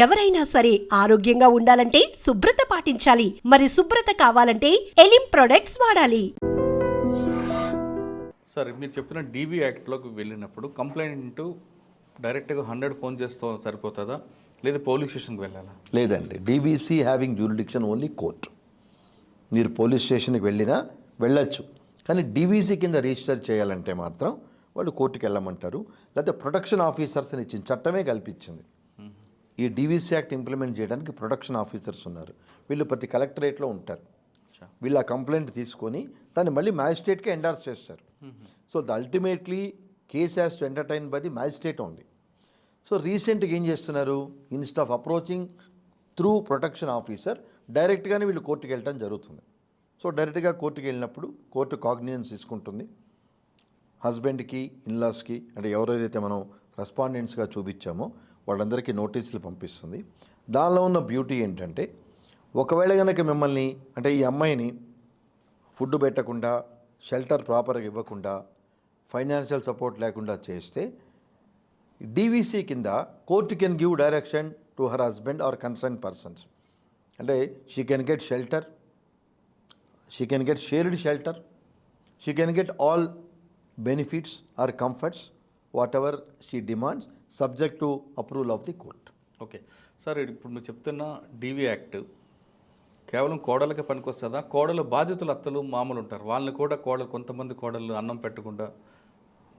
ఎవరైనా సరే ఆరోగ్యంగా ఉండాలంటే శుభ్రత పాటించాలి. మరి శుభ్రత కావాలంటే ఎలిం ప్రొడక్ట్స్ వాడాలి. సార్ మీరు చెప్పిన డీబీ యాక్ట్లోకి వెళ్ళినప్పుడు కంప్లైంట్ డైరెక్ట్గా హండ్రెడ్ ఫోన్ చేస్తూ సరిపోతుందా? లేదా పోలీస్ స్టేషన్కి వెళ్ళాలా? లేదండి. DBC having jurisdiction only court మీరు పోలీస్ స్టేషన్కి వెళ్ళినా వెళ్ళొచ్చు. కానీ డీవీసీ కింద రిజిస్టర్ చేయాలంటే మాత్రం వాళ్ళు కోర్టుకి వెళ్ళమంటారు. లేకపోతే ప్రొటెక్షన్ ఆఫీసర్స్ అని ఇచ్చింది చట్టమే కల్పించింది. ఈ డీవీసీ యాక్ట్ ఇంప్లిమెంట్ చేయడానికి ప్రొటెక్షన్ ఆఫీసర్స్ ఉన్నారు. వీళ్ళు ప్రతి కలెక్టరేట్లో ఉంటారు. వీళ్ళు ఆ కంప్లైంట్ తీసుకొని దాన్ని మళ్ళీ మ్యాజిస్ట్రేట్కి ఎండార్స్ చేస్తారు. So the ultimately case has to entertain by the magistrate only so రీసెంట్గా ఏం చేస్తున్నారు? Instead of approaching through protection officer డైరెక్ట్గానే వీళ్ళు కోర్టుకి వెళ్ళటం జరుగుతుంది. సో డైరెక్ట్గా కోర్టుకి వెళ్ళినప్పుడు కోర్టు కాగ్నిజెన్స్ తీసుకుంటుంది. హస్బెండ్కి ఇన్లాస్కి అంటే ఎవరైతే మనం రెస్పాండెంట్స్గా చూపించామో వాళ్ళందరికీ నోటీసులు పంపిస్తుంది. దానిలో ఉన్న బ్యూటీ ఏంటంటే ఒకవేళ కనుక మిమ్మల్ని అంటే ఈ అమ్మాయిని ఫుడ్ పెట్టకుండా షెల్టర్ ప్రాపర్గా ఇవ్వకుండా ఫైనాన్షియల్ సపోర్ట్ లేకుండా చేస్తే డీవీసీ కింద court can give direction to her husband or concern persons. అంటే she can get shelter she can get shared shelter she can get all benefits or comforts whatever she demands. Subject to approval of the court. Okay. Sir ఇప్పుడు మీరు చెప్తున్న DV act కేవలం కోడలకే పనికొస్తుందా? కోడలు బాధితులు అత్తలు మామూలు ఉంటారు. వాళ్ళని కూడా కోడలు కొంతమంది కోడలు అన్నం పెట్టకుండా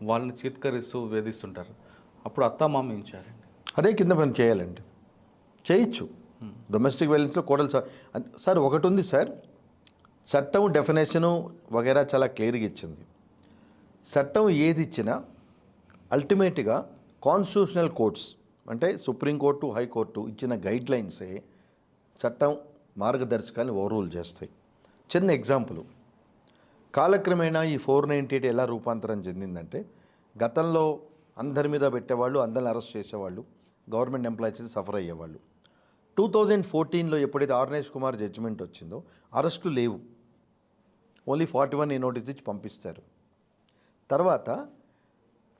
వాళ్ళని చీత్కరిస్తూ వేధిస్తుంటారు. అప్పుడు అత్త మామ ఏం చేయాలండి? అదే కింద పని చేయాలండి. చేయొచ్చు. డొమెస్టిక్ వైలెన్స్లో కోడలు సార్ ఒకటి ఉంది సార్. చట్టం డెఫినేషను వగేరా చాలా క్లియర్గా ఇచ్చింది. చట్టం ఏది ఇచ్చినా అల్టిమేట్గా కాన్స్టిట్యూషనల్ కోర్ట్స్ అంటే సుప్రీంకోర్టు హైకోర్టు ఇచ్చిన గైడ్ లైన్సే చట్టం మార్గదర్శకాన్ని ఓవర్రూల్ చేస్తాయి. చిన్న ఎగ్జాంపుల్ కాలక్రమేణా ఈ ఫోర్ నైంటీ ఎయిట్ ఎలా రూపాంతరం చెందిందంటే గతంలో అందరి మీద పెట్టేవాళ్ళు అందరిని అరెస్ట్ చేసేవాళ్ళు గవర్నమెంట్ ఎంప్లాయీస్ సఫర్ అయ్యేవాళ్ళు. టూ థౌజండ్ ఫోర్టీన్లో ఎప్పుడైతే ఆర్నేష్ కుమార్ జడ్జిమెంట్ వచ్చిందో అరెస్టులు లేవు. ఓన్లీ ఫార్టీ వన్ ఈ నోటీస్ ఇచ్చి పంపిస్తారు. తర్వాత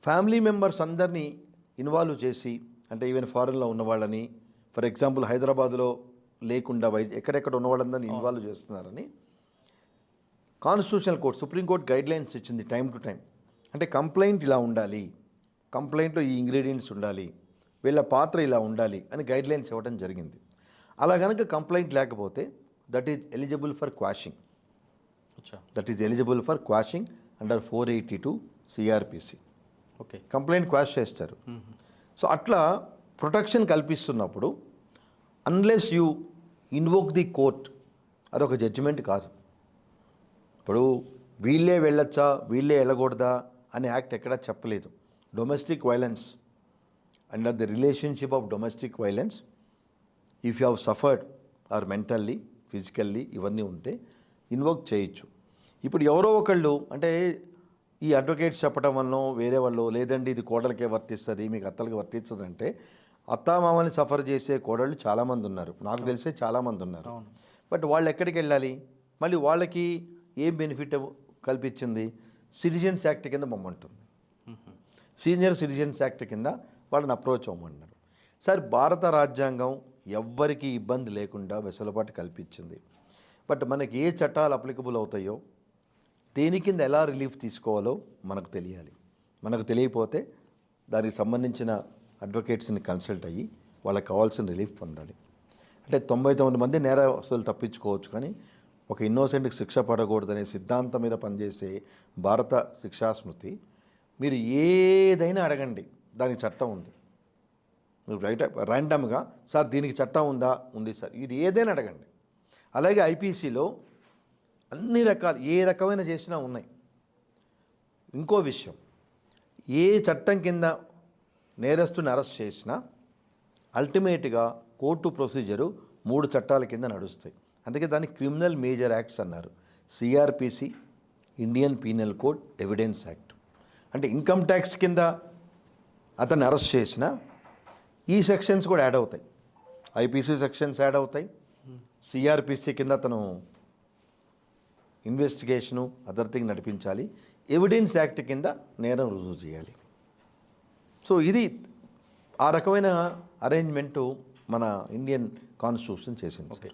ఫ్యామిలీ మెంబర్స్ అందరినీ ఇన్వాల్వ్ చేసి అంటే ఈవెన్ ఫారెన్లో ఉన్న వాళ్ళని ఫర్ ఎగ్జాంపుల్ హైదరాబాద్లో లేకుండా వై ఎక్కడెక్కడ ఉన్న వాళ్ళందరినీ ఇన్వాల్వ్ చేస్తున్నారని constitutional court Supreme Court guidelines ఇచ్చింది టైం టు టైం. అంటే కంప్లైంట్ ఇలా ఉండాలి కంప్లైంట్లో ఈ ఇంగ్రీడియంట్స్ ఉండాలి వీళ్ళ పాత్ర ఇలా ఉండాలి అని గైడ్ లైన్స్ ఇవ్వడం జరిగింది. అలా కనుక కంప్లైంట్ లేకపోతే that is eligible for quashing. That is eligible for quashing under four eighty two CrPC. Okay. Complaint quash చేస్తారు. సో అట్లా protection కల్పిస్తున్నప్పుడు unless you invoke the court అదొక జడ్జిమెంట్ కాదు. ఇప్పుడు వీళ్ళే వెళ్ళొచ్చా వీళ్ళే వెళ్ళకూడదా అనే యాక్ట్ ఎక్కడా చెప్పలేదు. Domestic violence under the relationship of domestic violence if you have suffered or mentally physically ఇవన్నీ ఉంటే ఇన్వోక్ చేయొచ్చు. ఇప్పుడు ఎవరో ఒకళ్ళు అంటే ఈ అడ్వకేట్స్ చెప్పడం వల్ల వేరే వాళ్ళు లేదండి ఇది కోడలకే వర్తిస్తుంది మీకు అత్తలకి వర్తిస్తుంది అంటే అత్తామామని సఫర్ చేసే కోడళ్ళు చాలామంది ఉన్నారు. నాకు తెలిసే చాలామంది ఉన్నారు. బట్ వాళ్ళు ఎక్కడికి వెళ్ళాలి? మళ్ళీ వాళ్ళకి ఏం బెనిఫిట్ కల్పించింది? సిటిజన్స్ యాక్ట్ కింద మమ్మంటుంది సీనియర్ సిటిజన్స్ యాక్ట్ కింద వాళ్ళని అప్రోచ్ అవ్వమన్నారు. సార్ భారత రాజ్యాంగం ఎవ్వరికీ ఇబ్బంది లేకుండా వెసులుబాటు కల్పించింది. బట్ మనకి ఏ చట్టాలు అప్లికబుల్ అవుతాయో దేని కింద ఎలా రిలీఫ్ తీసుకోవాలో మనకు తెలియాలి. మనకు తెలియకపోతే దానికి సంబంధించిన అడ్వకేట్స్ని కన్సల్ట్ అయ్యి వాళ్ళకి కావాల్సిన రిలీఫ్ పొందాలి. అంటే తొంభై తొమ్మిది మంది నేరస్తులు తప్పించుకోవచ్చు కానీ ఒక ఇన్నోసెంట్కి శిక్ష పడకూడదనే సిద్ధాంతం మీద పనిచేసే భారత శిక్షా స్మృతి మీరు ఏదైనా అడగండి. దానికి చట్టం ఉంది. మీరు రైట్ ర్యాండమ్గా సార్ దీనికి చట్టం ఉందా? ఉంది సార్. ఇది ఏదైనా అడగండి. అలాగే ఐపీసీలో అన్ని రకాలు ఏ రకమైన చేసినా ఉన్నాయి. ఇంకో విషయం ఏ చట్టం కింద నేరస్తుని అరెస్ట్ చేసినా అల్టిమేట్గా కోర్టు ప్రొసీజరు మూడు చట్టాల కింద నడుస్తాయి. అందుకే దాన్ని క్రిమినల్ మేజర్ యాక్ట్స్ అన్నారు. CrPC Indian penal code evidence act. అంటే ఇన్కమ్ ట్యాక్స్ కింద అతన్ని అరెస్ట్ చేసిన ఈ సెక్షన్స్ కూడా యాడ్ అవుతాయి. ఐపీసీ సెక్షన్స్ యాడ్ అవుతాయి. సిఆర్పిసి కింద అతను ఇన్వెస్టిగేషను అదర్ థింగ్ నడిపించాలి. ఎవిడెన్స్ యాక్ట్ కింద నేరం రుజువు చేయాలి. సో ఇది ఆ రకమైన అరేంజ్మెంటు మన ఇండియన్ కాన్స్టిట్యూషన్ చేసింది. ఓకే.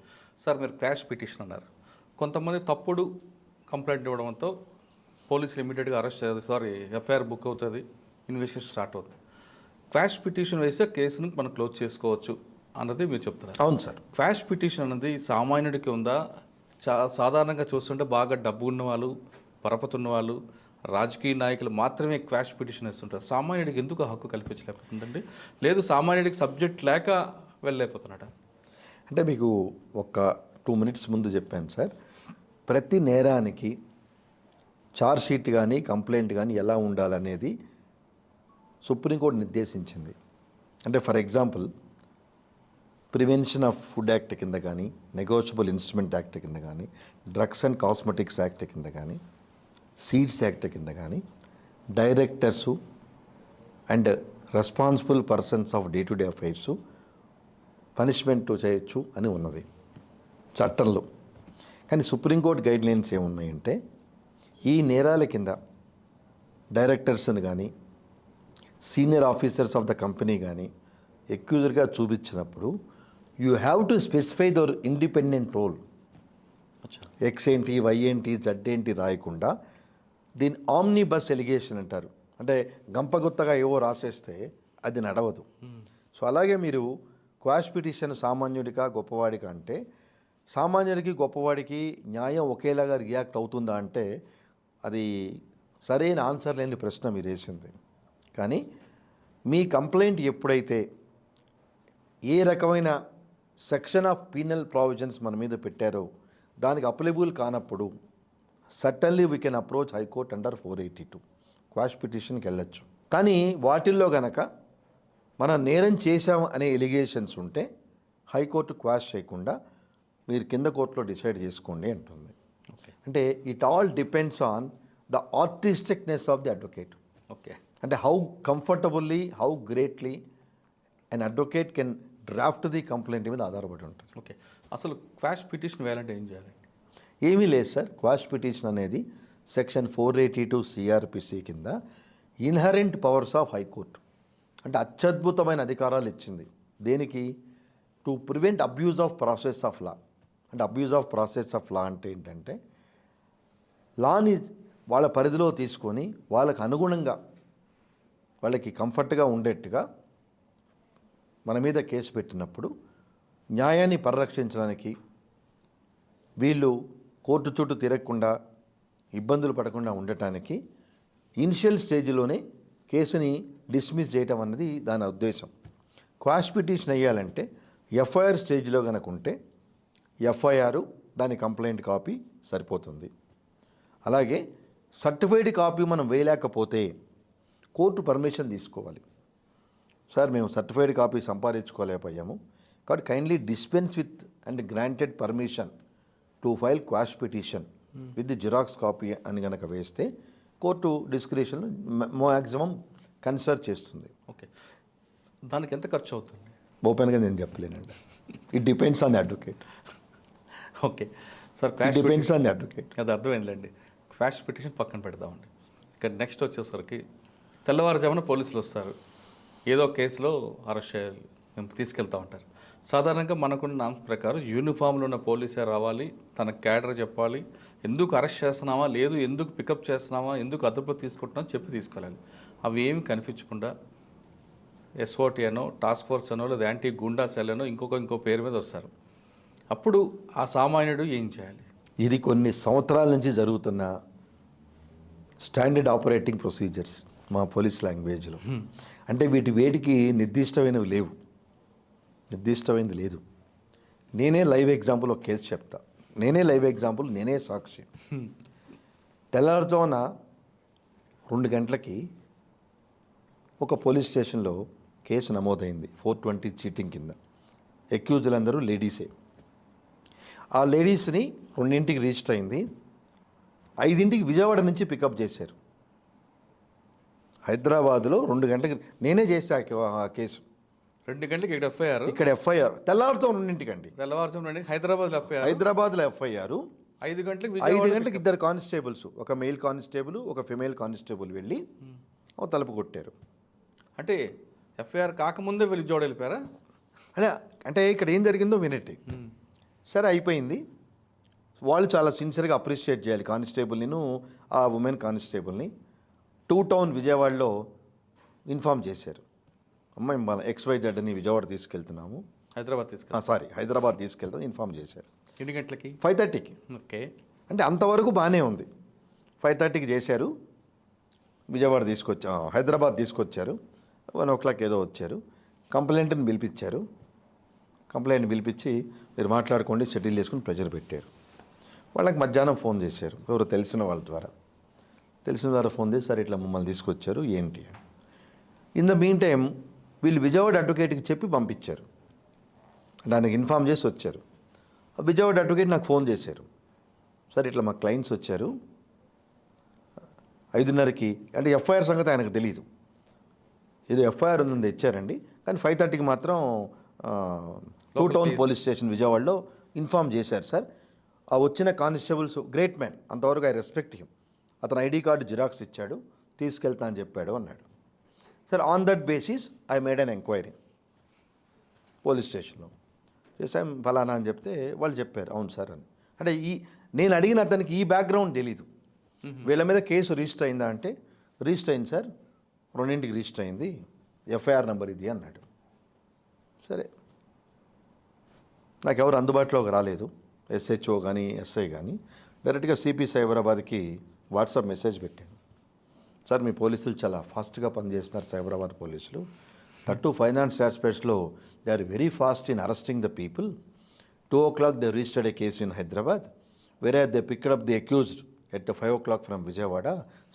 సార్ మీరు క్రాష్ పిటిషన్ అన్నారు. కొంతమంది తప్పుడు కంప్లైంట్ ఇవ్వడంతో పోలీసులు ఇమీడియట్గా అరెస్ట్ చేయాలి. సారీ ఎఫ్ఐఆర్ బుక్ అవుతుంది ఇన్వెస్టిగేషన్ స్టార్ట్ అవుతుంది. క్వాష్ పిటిషన్ వేస్తే కేసును మనం క్లోజ్ చేసుకోవచ్చు అన్నది మీరు చెప్తున్నారు. అవును సార్. క్వాష్ పిటిషన్ అనేది సామాన్యుడికి ఉందా చా సాధారణంగా చూస్తుంటే బాగా డబ్బు ఉన్నవాళ్ళు పరపతి ఉన్నవాళ్ళు రాజకీయ నాయకులు మాత్రమే క్వాష్ పిటిషన్ వేస్తుంటారు. సామాన్యుడికి ఎందుకు హక్కు కల్పించలేకపోతుందండి? లేదు సామాన్యుడికి సబ్జెక్ట్ లేక వెళ్ళలేకపోతున్నాడా? అంటే మీకు ఒక టూ మినిట్స్ ముందు చెప్పాను సార్. ప్రతి నేరానికి చార్జ్ షీట్ కానీ కంప్లైంట్ కానీ ఎలా ఉండాలనేది సుప్రీంకోర్టు నిర్దేశించింది. అంటే for example prevention of food act కింద కానీ నెగోషియబుల్ ఇన్స్ట్రుమెంట్ యాక్ట్ కింద కానీ డ్రగ్స్ అండ్ కాస్మెటిక్స్ యాక్ట్ కింద కానీ సీడ్స్ యాక్ట్ కింద కానీ directors and responsible persons of day to day affairs punishment చేయొచ్చు అని ఉన్నది. చట్టంలో. కానీ సుప్రీంకోర్టు గైడ్ లైన్స్ ఏమున్నాయంటే ఈ నేరాల కింద డైరెక్టర్స్ని కానీ senior officers of the company కానీ ఎక్యూజర్గా చూపించినప్పుడు you have to specify their independent role X ఏంటి వై ఏంటి జడ్ ఏంటి రాయకుండా దీని ఆమ్ని బస్ ఎలిగేషన్ అంటారు. అంటే గంపగుత్తగా ఏవో రాసేస్తే అది నడవదు. సో అలాగే మీరు క్వాష్ పిటిషన్ సామాన్యుడిగా గొప్పవాడిగా అంటే సామాన్యుడికి గొప్పవాడికి న్యాయం ఒకేలాగా రియాక్ట్ అవుతుందా అంటే అది సరైన ఆన్సర్ లేని ప్రశ్న మీరు వేసింది. కానీ మీ కంప్లైంట్ ఎప్పుడైతే ఏ రకమైన సెక్షన్ ఆఫ్ పీనల్ ప్రావిజన్స్ మన మీద పెట్టారో. దానికి అప్లిబుల్ కానప్పుడు suddenly we can approach High Court under four eighty two. Quash పిటిషన్కి వెళ్ళొచ్చు. కానీ వాటిల్లో గనక మనం నేరం చేశాం అనే ఎలిగేషన్స్ ఉంటే హైకోర్టు క్వాష్ చేయకుండా మీరు కింద కోర్టులో డిసైడ్ చేసుకోండి అంటుంది. ఓకే. అంటే it all depends on the artisticness of the advocate. Okay. అంటే how comfortably how greatly an advocate can draft the complaint మీద ఆధారపడి ఉంటుంది. ఓకే. అసలు క్వాష్ పిటిషన్ వేయాలంటే ఏం చేయాలండి ఏమీ లేదు సార్. క్వాష్ పిటిషన్ అనేది section four eighty two CRPC కింద inherent powers of high court. అంటే అత్యద్భుతమైన అధికారాలు ఇచ్చింది. దేనికి? To prevent abuse of process of law. అంటే abuse of process of law అంటే ఏంటంటే లాని వాళ్ళ పరిధిలో తీసుకొని వాళ్ళకు అనుగుణంగా వాళ్ళకి కంఫర్ట్గా ఉండేట్టుగా మన మీద కేసు పెట్టినప్పుడు న్యాయాన్ని పరిరక్షించడానికి వీళ్ళు కోర్టు చుట్టూ తిరగకుండా ఇబ్బందులు పడకుండా ఉండటానికి ఇనిషియల్ స్టేజ్లోనే కేసుని డిస్మిస్ చేయటం అన్నది దాని ఉద్దేశం. క్వాష్ పిటిషన్ వేయాలంటే ఎఫ్ఐఆర్ స్టేజ్లో కనుక ఉంటే ఎఫ్ఐఆర్ దాని కంప్లైంట్ కాపీ సరిపోతుంది. అలాగే సర్టిఫైడ్ కాపీ మనం వేయలేకపోతే కోర్టు పర్మిషన్ తీసుకోవాలి. సార్ మేము సర్టిఫైడ్ కాపీ సంపాదించుకోలేకపోయాము. కాబట్టి kindly dispense with and granted permission to file quash petition with the Xerox copy అని కనుక వేస్తే కోర్టు డిస్క్రిప్షన్ మ్యాక్సిమం కన్సిడర్ చేస్తుంది. ఓకే దానికి ఎంత ఖర్చు అవుతుంది? ఓపెన్గా నేను చెప్పలేనండి. It depends on the advocate okay sir quash depends on the advocate అది అర్థమైందిలేండి. క్వాష్ పిటిషన్ పక్కన పెడదామండి. ఇక నెక్స్ట్ వచ్చేసరికి తెల్లవారుజామున పోలీసులు వస్తారు. ఏదో కేసులో అరెస్ట్ చేయాలి. మేము తీసుకెళ్తా ఉంటారు. సాధారణంగా మనకున్న నామ్స్ ప్రకారం యూనిఫామ్లో ఉన్న పోలీసే రావాలి తన క్యాడర్ చెప్పాలి ఎందుకు అరెస్ట్ చేస్తున్నామా లేదు ఎందుకు పికప్ చేస్తున్నామా ఎందుకు అదుపులో తీసుకుంటున్నాం చెప్పి తీసుకెళ్ళాలి అవి ఏమి కనిపించకుండా ఎస్ఓటీ అనో టాస్క్ ఫోర్స్ అనో లేదా యాంటీ గుండా సెల్ అనో ఇంకొక ఇంకో పేరు మీద వస్తారు. అప్పుడు ఆ సామాన్యుడు ఏం చేయాలి? ఇది కొన్ని సంవత్సరాల నుంచి జరుగుతున్న స్టాండర్డ్ ఆపరేటింగ్ ప్రొసీజర్స్ మా పోలీస్ లాంగ్వేజ్లో. అంటే వీటి వేటికి నిర్దిష్టమైనవి లేవు. నిర్దిష్టమైనది లేదు. నేనే లైవ్ ఎగ్జాంపుల్ ఒక కేసు చెప్తా. నేనే లైవ్ ఎగ్జాంపుల్ నేనే సాక్షి. తెల్లారుజామున రెండు గంటలకి ఒక పోలీస్ స్టేషన్లో కేసు నమోదైంది ఫోర్ ట్వంటీ చీటింగ్ కింద. ఎక్యూజులందరూ లేడీసే. ఆ లేడీస్ని రెండింటికి రిజిస్టర్ అయింది. ఐదింటికి విజయవాడ నుంచి పికప్ చేశారు. హైదరాబాద్లో రెండు గంటలకి నేనే చేశా ఆ కేసు. రెండు గంటలకు ఇక్కడ ఎఫ్ఐఆర్? ఇక్కడ ఎఫ్ఐఆర్. తెల్లారితో రెండింటికండి. తెల్లవారుజాము రెండు హైదరాబాద్లో ఎఫ్ఐఆర్? హైదరాబాద్లో ఎఫ్ఐఆర్. ఐదు గంటలకు ఐదు గంటలకు ఇద్దరు కానిస్టేబుల్స్ ఒక మెయిల్ కానిస్టేబుల్ ఒక ఫిమేల్ కానిస్టేబుల్ వెళ్ళి ఓ తలుపు కొట్టారు. అంటే ఎఫ్ఐఆర్ కాకముందే వెళ్ళి జోడ వెళ్ళిపోయారా? అంటే అంటే ఇక్కడ ఏం జరిగిందో వినండి సరే అయిపోయింది. వాళ్ళు చాలా సిన్సియర్గా అప్రిషియేట్ చేయాలి కానిస్టేబుల్ని ఆ ఉమెన్ కానిస్టేబుల్ని. టూ టౌన్ విజయవాడలో ఇన్ఫామ్ చేశారు. అమ్మాయి మన ఎక్స్వైజెడ్ని విజయవాడ తీసుకెళ్తున్నాము. హైదరాబాద్ తీసుకెళ్ళి సారీ హైదరాబాద్ తీసుకెళ్తాం ఇన్ఫామ్ చేశారు. ఎన్ని గంటలకి? ఫైవ్ థర్టీకి. ఓకే. అంటే అంతవరకు బాగానే ఉంది. ఫైవ్ థర్టీకి చేశారు. విజయవాడ తీసుకొచ్చా హైదరాబాద్ తీసుకొచ్చారు. వన్ ఓ క్లాక్ ఏదో వచ్చారు. కంప్లైంట్ని పిలిపించారు. కంప్లైంట్ పిలిపించి మీరు మాట్లాడుకోండి సెటిల్ చేసుకుని ప్రెజర్ పెట్టారు. వాళ్ళకి మధ్యాహ్నం ఫోన్ చేశారు. ఎవరు తెలిసిన వాళ్ళ ద్వారా. తెలిసిన ద్వారా ఫోన్ చేసి సార్ ఇట్లా మమ్మల్ని తీసుకొచ్చారు ఏంటి? ఇన్ ద మీన్ టైం వీళ్ళు విజయవాడ అడ్వకేట్కి చెప్పి పంపించారు. దానికి ఇన్ఫామ్ చేసి వచ్చారు. విజయవాడ అడ్వకేట్ నాకు ఫోన్ చేశారు. సార్ ఇట్లా మా క్లయింట్స్ వచ్చారు. ఐదున్నరకి అంటే ఎఫ్ఐఆర్ సంగతి ఆయనకు తెలియదు ఏదో ఎఫ్ఐఆర్ ఉందని తెచ్చారండి. కానీ ఫైవ్ థర్టీకి మాత్రం టూ టౌన్ పోలీస్ స్టేషన్ విజయవాడలో ఇన్ఫామ్ చేశారు సార్. ఆ వచ్చిన కానిస్టేబుల్స్ గ్రేట్ మ్యాన్ అంతవరకు ఐ రెస్పెక్ట్ హిమ్ అతను ఐడి కార్డు జిరాక్స్ ఇచ్చాడు తీసుకెళ్తా అని చెప్పాడు అన్నాడు. Sir on that basis I made an enquiry police స్టేషన్లో. చేసాం ఫలానా అని చెప్తే వాళ్ళు చెప్పారు అవును సార్ అని. అంటే ఈ నేను అడిగిన అతనికి ఈ బ్యాక్గ్రౌండ్ తెలీదు. వీళ్ళ మీద కేసు రిజిస్టర్ అయిందా అంటే రిజిస్టర్ అయింది సార్ రెండింటికి రిజిస్టర్ అయింది ఎఫ్ఐఆర్ నెంబర్ ఇది అన్నాడు. సరే. నాకు ఎవరు అందుబాటులోకి రాలేదు ఎస్హెచ్ఓ కానీ ఎస్ఐ కానీ డైరెక్ట్గా సిపి సైబరాబాద్కి వాట్సాప్ మెసేజ్ పెట్టాను. సార్ మీ పోలీసులు చాలా ఫాస్ట్గా పనిచేస్తున్నారు సైబరాబాద్ పోలీసులు. తట్టు finance ఆస్పెక్ట్స్లో they are very fast in arresting the people. Two o'clock they registered a case in Hyderabad వేరే they picked up the accused at five o'clock from Vijayawada.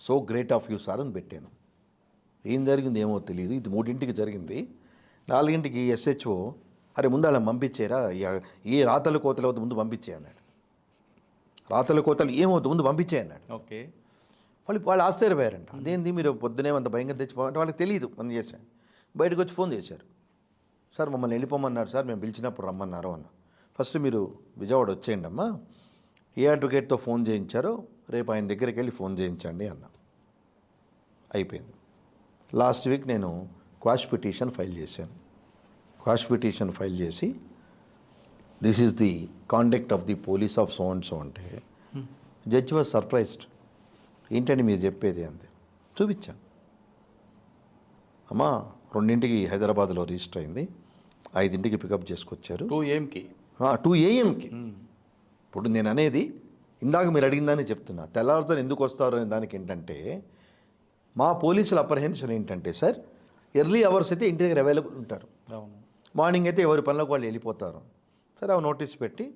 So great of you sir అని పెట్టాను. ఏం జరిగింది ఏమో తెలియదు ఇది మూడింటికి జరిగింది. నాలుగింటికి ఎస్హెచ్ఓ అరే ముందు అలా పంపించేరా? ఈ రాతల రాతలు వద్ద ముందు పంపించే అన్నాడు. రాతల కోతలు ఏమవుతుంది ముందు పంపించే అన్నాడు. ఓకే. వాళ్ళు వాళ్ళు ఆశ్చర్యపోయారంట. అదేంది మీరు పొద్దునే అంత భయంగా తెచ్చిపోవాలంటే వాళ్ళకి తెలియదు మనం చేశాను బయటకు వచ్చి ఫోన్ చేశారు. సార్ మమ్మల్ని వెళ్ళిపోమన్నారు సార్ మేము పిలిచినప్పుడు రమ్మన్నారు అన్న. ఫస్ట్ మీరు విజయవాడ వచ్చేయండి అమ్మా. ఏ అడ్వకేట్తో ఫోన్ చేయించారో రేపు ఆయన దగ్గరికి వెళ్ళి ఫోన్ చేయించండి అన్న. అయిపోయింది. లాస్ట్ వీక్ నేను క్వాష్ పిటిషన్ ఫైల్ చేశాను. క్వాష్ పిటిషన్ ఫైల్ చేసి this is the conduct of the police of so and so అంటే జడ్జి వాజ్ సర్ప్రైజ్డ్. ఏంటని మీరు చెప్పేది అంతే? చూపించాను అమ్మా రెండింటికి హైదరాబాద్లో రిజిస్టర్ అయింది. ఐదింటికి పికప్ చేసుకొచ్చారు. టూ ఏంకి టూ ఏఎంకి. ఇప్పుడు నేను అనేది ఇందాక మీరు అడిగిందని చెప్తున్నా. తెల్లవారుతో ఎందుకు వస్తారు అనే దానికి ఏంటంటే మా పోలీసుల అప్రహెన్షన్ ఏంటంటే సార్ ఎర్లీ అవర్స్ అయితే ఇంటి దగ్గర అవైలబుల్ ఉంటారు. మార్నింగ్ అయితే ఎవరి పనులకు వాళ్ళు వెళ్ళిపోతారు. సరే అవి నోటీస్ పెట్టి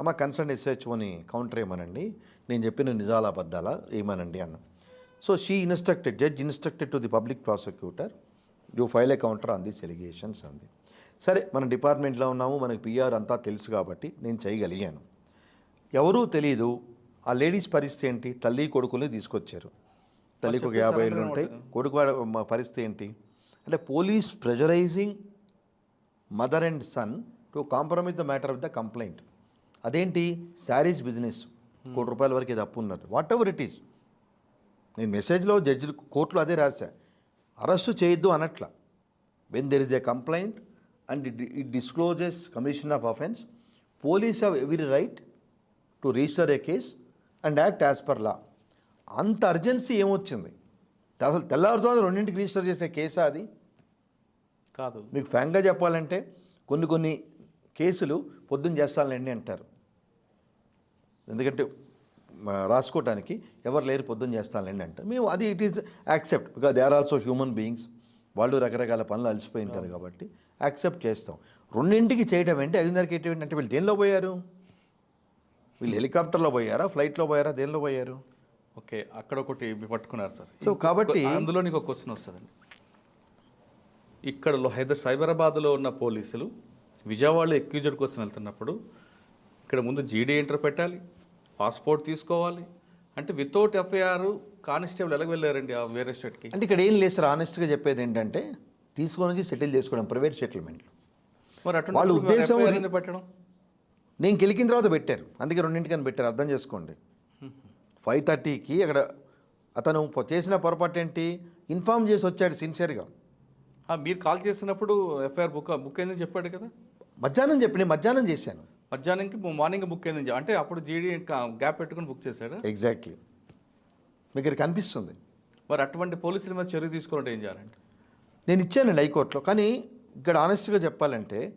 అమ్మ కన్సర్న్ ఎస్హెచ్ఓని కౌంటర్ ఏమనండి? నేను చెప్పిన నిజాల అబద్ధాలా? ఏమనండి అన్న. So she instructed judge instructed to the public prosecutor. You file a counter on this allegations అంది. సరే మన డిపార్ట్మెంట్లో ఉన్నాము మనకి పిఆర్ అంతా తెలుసు కాబట్టి నేను చేయగలిగాను. ఎవరూ తెలియదు ఆ లేడీస్ పరిస్థితి ఏంటి? తల్లి కొడుకుని తీసుకొచ్చారు. తల్లికి ఒక యాభై ఏళ్ళు ఉంటాయి. కొడుకు పరిస్థితి ఏంటి? అంటే police pressurising mother and son to compromise the matter of the complaint. అదేంటి? శారీస్ బిజినెస్. కోటి రూపాయల వరకు ఇది అప్పు ఉన్నారు వాట్ ఎవర్ ఇట్ ఈస్ నేను మెసేజ్లో జడ్జి కోర్టులో అదే రాశా. అరెస్టు చేయొద్దు అనట్ల. When there is a complaint and it discloses commission of offence police have every right to register a case and act as per law అంత అర్జెన్సీ ఏమొచ్చింది? అసలు తెల్లవారుజామున రెండింటికి రిజిస్టర్ చేసే కేసా అది? కాదు. మీకు ఫ్రాంక్గా చెప్పాలంటే కొన్ని కొన్ని కేసులు పొద్దున్న చేస్తానులేండి అంటారు? ఎందుకంటే రాసుకోవటానికి ఎవరు లేరు పొద్దున్న చేస్తానులేండి అంటారు? మేము అది it is accept because they are also human beings వాళ్ళు రకరకాల పనులు అలసిపోయి ఉంటారు కాబట్టి యాక్సెప్ట్ చేస్తాం. రెండింటికి చేయడం ఏంటి? ఐదున్నరకి ఏంటి అంటే వీళ్ళు దేనిలో పోయారు? వీళ్ళు హెలికాప్టర్లో పోయారా? ఫ్లైట్లో పోయారా? దేనిలో పోయారు? ఓకే అక్కడ ఒకటి పట్టుకున్నారు సార్. So, కాబట్టి- అందులో నీకు ఒక క్వశ్చన్ వస్తుందండి. ఇక్కడ లో- హైదర్ సైబరాబాద్లో ఉన్న పోలీసులు విజయవాడలో ఎక్యూజెడ్ కోసం వెళ్తున్నప్పుడు ఇక్కడ ముందు జీడీ ఎంటర్ పెట్టాలి పాస్పోర్ట్ తీసుకోవాలి. అంటే వితౌట్ ఎఫ్ఐఆర్ కానిస్టేబుల్ ఎలాగ వెళ్ళారండి ఆ వేరే స్టేట్కి? అంటే ఇక్కడ ఏం లేదు సార్ ఆనెస్ట్గా చెప్పేది ఏంటంటే తీసుకొని వచ్చి సెటిల్ చేసుకోవడం ప్రైవేట్ సెటిల్మెంట్ మరి అటు వాళ్ళ ఉద్దేశం పెట్టడం? నేను గెలికిన తర్వాత పెట్టారు అందుకే రెండింటికని పెట్టారు అర్థం చేసుకోండి. ఫైవ్ థర్టీకి అక్కడ అతను చేసిన పొరపాటు ఏంటి? ఇన్ఫామ్ చేసి వచ్చాడు సిన్సియర్గా మీరు కాల్ చేసినప్పుడు ఎఫ్ఐఆర్ బుక్ బుక్ అయిందని చెప్పాడు కదా? మధ్యాహ్నం చెప్పి నేను మధ్యాహ్నం చేశాను. మధ్యాహ్నానికి మార్నింగ్ బుక్ అయిందని చెప్పి- అంటే అప్పుడు జీడీ గ్యాప్ పెట్టుకుని బుక్ చేశాడు? ఎగ్జాక్ట్లీ మీకు కనిపిస్తుంది. మరి అటువంటి పోలీసుల మీద చర్య తీసుకోవాలంటే ఏం చేయాలండి? నేను ఇచ్చానండి హైకోర్టులో కానీ ఇక్కడ ఆనెస్ట్గా చెప్పాలంటే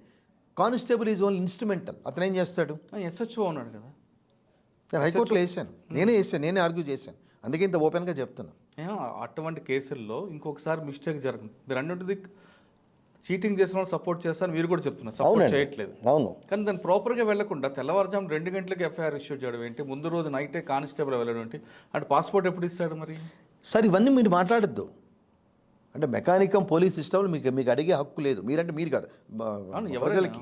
కానిస్టేబుల్ ఈజ్ ఓన్లీ ఇన్స్ట్రుమెంటల్ అతను ఏం చేస్తాడు? ఎస్హెచ్ఓ ఉన్నాడు కదా. నేను హైకోర్టులో వేసాను నేనే వేసాను నేనే ఆర్గ్యూ చేశాను. అందుకే ఇంత ఓపెన్గా చెప్తున్నా. ఏమో అటువంటి కేసుల్లో ఇంకొకసారి మిస్టేక్ జరగదు మీరు అన్నింటిది చీటింగ్ చేసిన వాళ్ళు సపోర్ట్ చేస్తాను మీరు కూడా చెప్తున్నారు. సపోర్ట్. చేయట్లేదు. అవును. కానీ దాన్ని ప్రాపర్గా వెళ్ళకుండా తెల్లవారుజాము రెండు గంటలకు ఎఫ్ఐఆర్ ఇష్యూ చేయడం ఏంటి? ముందు రోజు నైటే కానిస్టేబుల్ వెళ్ళడం ఏంటి? అంటే పాస్పోర్ట్ ఎప్పుడు ఇస్తాడు మరి? సార్ ఇవన్నీ మీరు మాట్లాడద్దు. అంటే మెకానికం పోలీస్ సిస్టమ్ మీకు మీకు అడిగే హక్కు లేదు. మీరంటే మీరు కాదు. ఎవరికి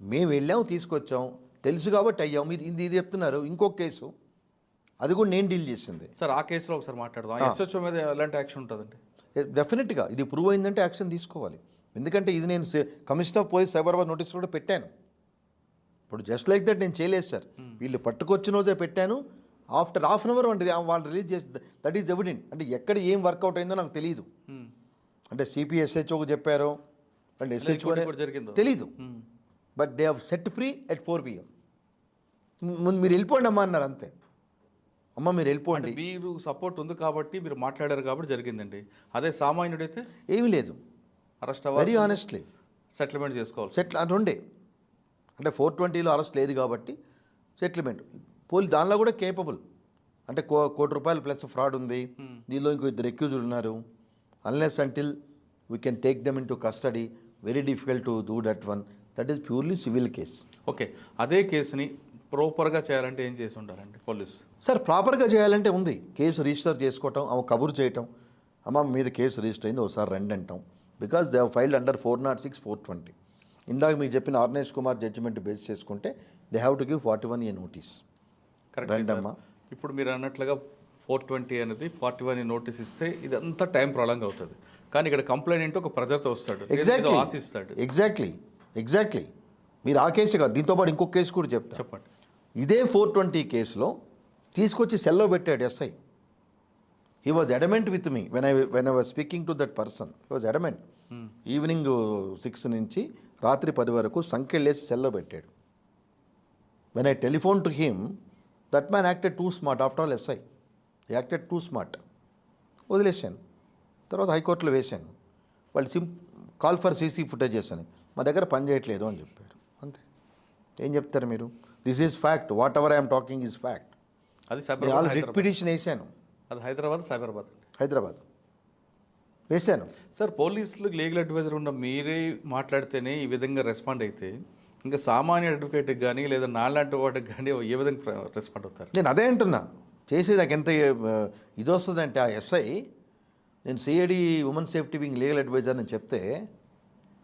మేము వెళ్ళాం తీసుకొచ్చాం. తెలుసు కాబట్టి అయ్యాం. మీరు ఇది ఇది చెప్తున్నారు. ఇంకొక కేసు. అది కూడా నేను డీల్ చేసింది. సార్ ఆ కేసులో ఒకసారి మాట్లాడదాం. ఎస్హెచ్ఓ మీద ఎలాంటి యాక్షన్ ఉంటుందండి? డెఫినెట్గా ఇది ప్రూవ్ అయిందంటే యాక్షన్ తీసుకోవాలి. ఎందుకంటే ఇది నేను commissioner of police Cyberabad notice కూడా పెట్టాను. ఇప్పుడు జస్ట్ లైక్ దట్ నేను చేయలేదు సార్. వీళ్ళు పట్టుకొచ్చిన రోజే పెట్టాను. ఆఫ్టర్ హాఫ్ అన్ అవర్ వాళ్ళు రిలీజ్ చేసి దట్ ఈజ్ ఎవిడెంట్. అంటే ఎక్కడ ఏం వర్కౌట్ అయిందో నాకు తెలియదు. అంటే సిపిఎస్హెచ్ఓకి చెప్పారు. అంటే ఎస్హెచ్ఓ తెలీదు. But they have set free at four PM ముందు మీరు వెళ్ళిపోండి అమ్మా అన్నారు అంతే. అమ్మ మీరు వెళ్ళిపోండి. మీరు సపోర్ట్ ఉంది కాబట్టి మీరు మాట్లాడారు కాబట్టి జరిగిందండి. అదే సామాన్యుడైతే ఏమీ లేదు. అరెస్ట్ వెరీ ఆనెస్ట్లీ సెటిల్మెంట్ చేసుకోవాలి సెటిల్ అది ఉండే అంటే ఫోర్ ట్వంటీలో అరెస్ట్ లేదు కాబట్టి సెటిల్మెంట్ పోలీ దానిలో కూడా కేపబుల్ అంటే కో కోటి రూపాయలు ప్లస్ ఫ్రాడ్ ఉంది. దీనిలో ఇంకో ఇద్దరు ఎక్యూజ్డ్ ఉన్నారు. Unless until we can take them into custody very difficult to do that one that is purely civil case okay అదే కేసుని ప్రాపర్గా చేయాలంటే ఏం చేసి ఉండాలండి పోలీస్? సార్ ప్రాపర్గా చేయాలంటే ఉంది. కేసు రిజిస్టర్ చేసుకోవటం ఆమె కబురు చేయటం. అమ్మ మీద కేసు రిజిస్టర్ అయింది ఒకసారి రండి అంటాం. Because they filed under four naught six four twenty ఇందాక మీకు చెప్పిన ఆర్నేష్ కుమార్ జడ్జిమెంట్ బేస్ చేసుకుంటే they have to give forty one A notice correct రండమ్మా. ఇప్పుడు మీరు అన్నట్లుగా ఫోర్ ట్వంటీ అనేది ఫార్టీ వన్ నోటీస్ ఇస్తే ఇదంతా టైం ప్రొలాంగ్ అవుతుంది. కానీ ఇక్కడ కంప్లైంట్ ఏంటో ఒక ప్రజలతో వస్తాడు. ఎగ్జాక్ట్లీ ఆశిస్తాడు. ఎగ్జాక్ట్లీ ఎగ్జాక్ట్లీ మీరు ఆ కేసు కాదు దీంతో పాటు ఇంకొక కేసు కూడా చెప్తా. చెప్పండి. ఇదే ఫోర్ ట్వంటీ కేసులో తీసుకొచ్చి సెల్లో పెట్టాడు SI. He was adamant with me when I when I was speaking to that person he was adamant evening six నుంచి రాత్రి పది వరకు సంఖ్యలేసి సెల్లో పెట్టాడు. When I telephone to him that man acted too smart after all SI acted too smart వదిలేశాను. తర్వాత హైకోర్టులో వేశాను. వాళ్ళు సిం కాల్ ఫర్ సీసీ ఫుటేజెస్ అని. మా దగ్గర పని చేయట్లేదు అని చెప్పారు. అంతే. ఏం చెప్తారు మీరు? This is fact whatever I'm talking is fact అది హైదరాబాద్. పిటిషన్ వేసాను. అది హైదరాబాద్ సైబరాబాద్. హైదరాబాద్. వేశాను సార్ పోలీసులు లీగల్ అడ్వైజర్ ఉన్న మీరే మాట్లాడితేనే ఈ విధంగా రెస్పాండ్ అయితే ఇంకా సామాన్య అడ్వకేట్కి కానీ లేదా నాలాంటి వాటికి కానీ ఏ విధంగా రెస్పాండ్ అవుతారు? నేను అదే అంటున్నా. చేసి నాకు ఎంత ఇది వస్తుందంటే ఆ ఎస్ఐ నేను CID women safety wing legal adviser అని చెప్తే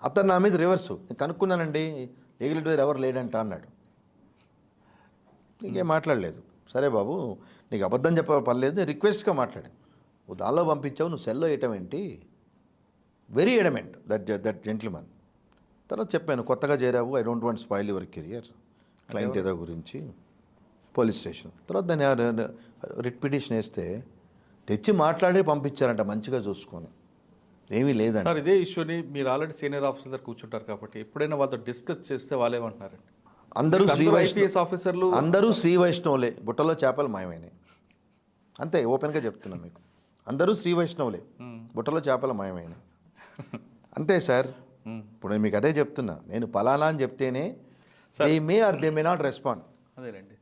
అతను నా మీద రివర్సు. నేను కనుక్కున్నానండి లీగల్ అడ్వైజర్ ఎవరు లేడంట అన్నాడు. ఇంకేం మాట్లాడలేదు. సరే బాబు నీకు అబద్ధం చెప్ప పర్లేదు నేను రిక్వెస్ట్గా మాట్లాడాను నువ్వు దానిలో పంపించావు నువ్వు సెల్లో వేయటం ఏంటి? Very adamant that that gentleman. తర్వాత చెప్పాను కొత్తగా చేరావు I don't want spoil your career client ఏదో గురించి పోలీస్ స్టేషన్. తర్వాత దాన్ని రిట్ పిటిషన్ వేస్తే తెచ్చి మాట్లాడి పంపించారంట మంచిగా చూసుకొని. ఏమీ లేదండి సార్ ఇదే ఇష్యూని మీరు ఆల్రెడీ సీనియర్ ఆఫీసర్ దగ్గర కూర్చుంటారు కాబట్టి ఎప్పుడైనా వాళ్ళతో డిస్కస్ చేస్తే వాళ్ళేమంటున్నారండి? అందరూ శ్రీ వైష్ణవ్ ఆఫీసర్లు అందరూ శ్రీ వైష్ణవులే. బుట్టలో చేపలు మాయమైనాయి అంతే ఓపెన్గా చెప్తున్నా మీకు. అందరూ శ్రీ వైష్ణవులే. బుట్టలో చేపలు మాయమైనాయి అంతే సార్. ఇప్పుడు నేను మీకు అదే చెప్తున్నా. నేను పలానా అని చెప్తేనే they may or they may not respond అదేనండి